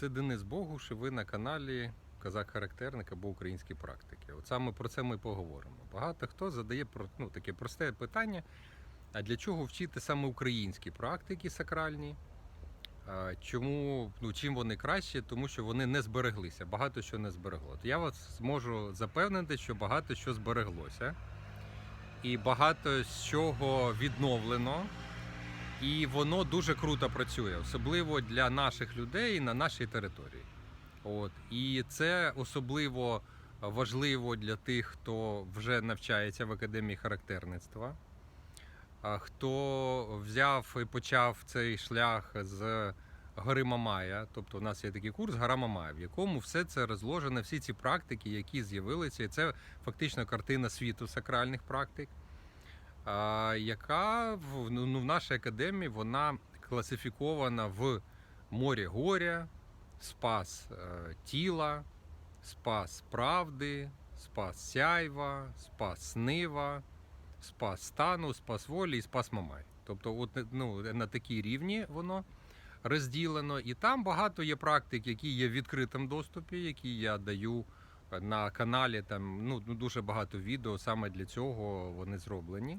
це Денис Богуш, і ви на каналі Казак-характерник або українські практики. От саме про це ми поговоримо. Багато хто задає ну, таке просте питання: а для чого вчити саме українські практики сакральні? Чому ну, чим вони краще? Тому що вони не збереглися, багато що не зберегло. От Я вас зможу запевнити, що багато що збереглося, і багато з чого відновлено. І воно дуже круто працює, особливо для наших людей на нашій території. От. І це особливо важливо для тих, хто вже навчається в академії характерництва, хто взяв і почав цей шлях з гори Мамая. Тобто, у нас є такий курс Гора Мамая, в якому все це розложено, всі ці практики, які з'явилися, і це фактично картина світу сакральних практик яка в, ну, ну, в нашій академії вона класифікована в морі горя, спас е, тіла, спас правди, спас сяйва, спас нива, спас стану, спас волі і спас мамай. Тобто, от, ну, на такій рівні воно розділено. І там багато є практик, які є в відкритому доступі, які я даю на каналі. Там ну, ну, дуже багато відео саме для цього вони зроблені.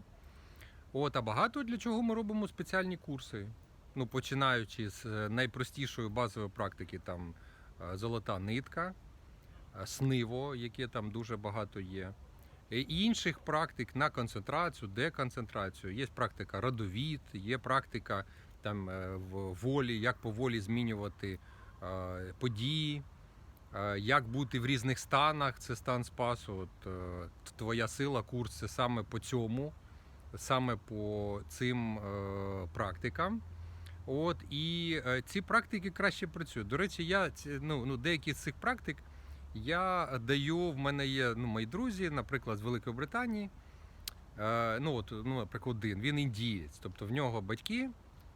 От, а багато для чого ми робимо спеціальні курси. Ну, починаючи з е, найпростішої базової практики, там е, золота нитка, е, сниво, яке там дуже багато є. І інших практик на концентрацію, деконцентрацію. Є практика родовід, є практика там в волі, як по волі змінювати події, як бути в різних станах. Це стан спасу. От, твоя сила, курс це саме по цьому саме по цим е, практикам. От і е, ці практики краще працюють. До речі, я ну, ну, деякі з цих практик я даю. В мене є ну, мої друзі, наприклад, з Великої Британії. Е, ну, от, ну, наприклад, один, він індієць, тобто в нього батьки,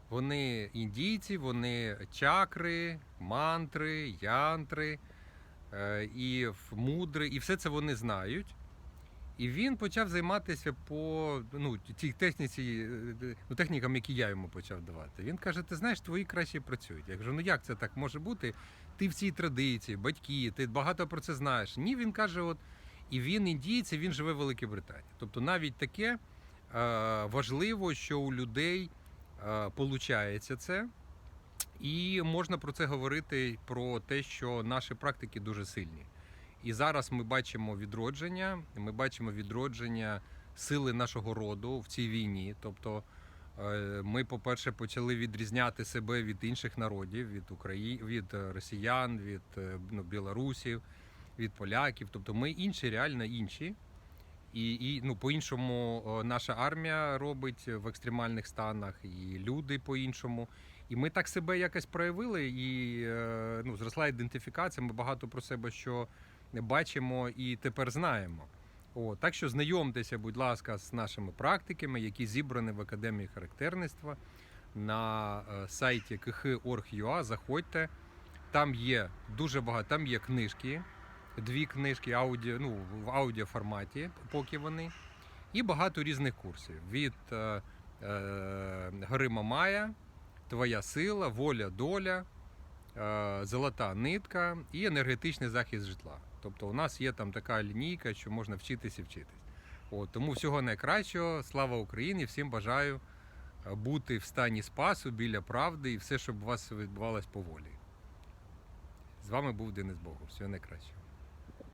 вони індійці, вони чакри, мантри, янтри і мудри, і все це вони знають. І він почав займатися по ну, тій техніці, е, ну, технікам, які я йому почав давати. Він каже: ти знаєш, твої краще працюють. Я кажу, ну як це так може бути? Ти в цій традиції, батьки, ти багато про це знаєш. Ні, він каже, от і він індієць, і він живе в Великій Британії. Тобто навіть таке е, важливо, що у людей е, це. І можна про це говорити про те, що наші практики дуже сильні. І зараз ми бачимо відродження. Ми бачимо відродження сили нашого роду в цій війні. Тобто, е, ми, по-перше, почали відрізняти себе від інших народів, від Украї... від росіян, від е, ну, білорусів, від поляків. Тобто, ми інші, реально інші. І, і ну, по-іншому е, наша армія робить в екстремальних станах, і люди по-іншому. І ми так себе якось проявили, і ну, зросла ідентифікація. Ми багато про себе що бачимо і тепер знаємо. О, так що знайомтеся, будь ласка, з нашими практиками, які зібрані в Академії характерництва на е, сайті kh.org.ua. Заходьте. Там є дуже багато, там є книжки, дві книжки аудіо, ну, в аудіоформаті, поки вони, і багато різних курсів. Від е, е, Гори Мамая, Твоя сила, воля, доля, е, золота нитка і енергетичний захист житла. Тобто у нас є там така лінійка, що можна вчитись і вчитись. От, тому всього найкращого, слава Україні! Всім бажаю е, бути в стані спасу біля правди і все, щоб у вас відбувалось по волі. З вами був Денис Богу. Всього найкращого.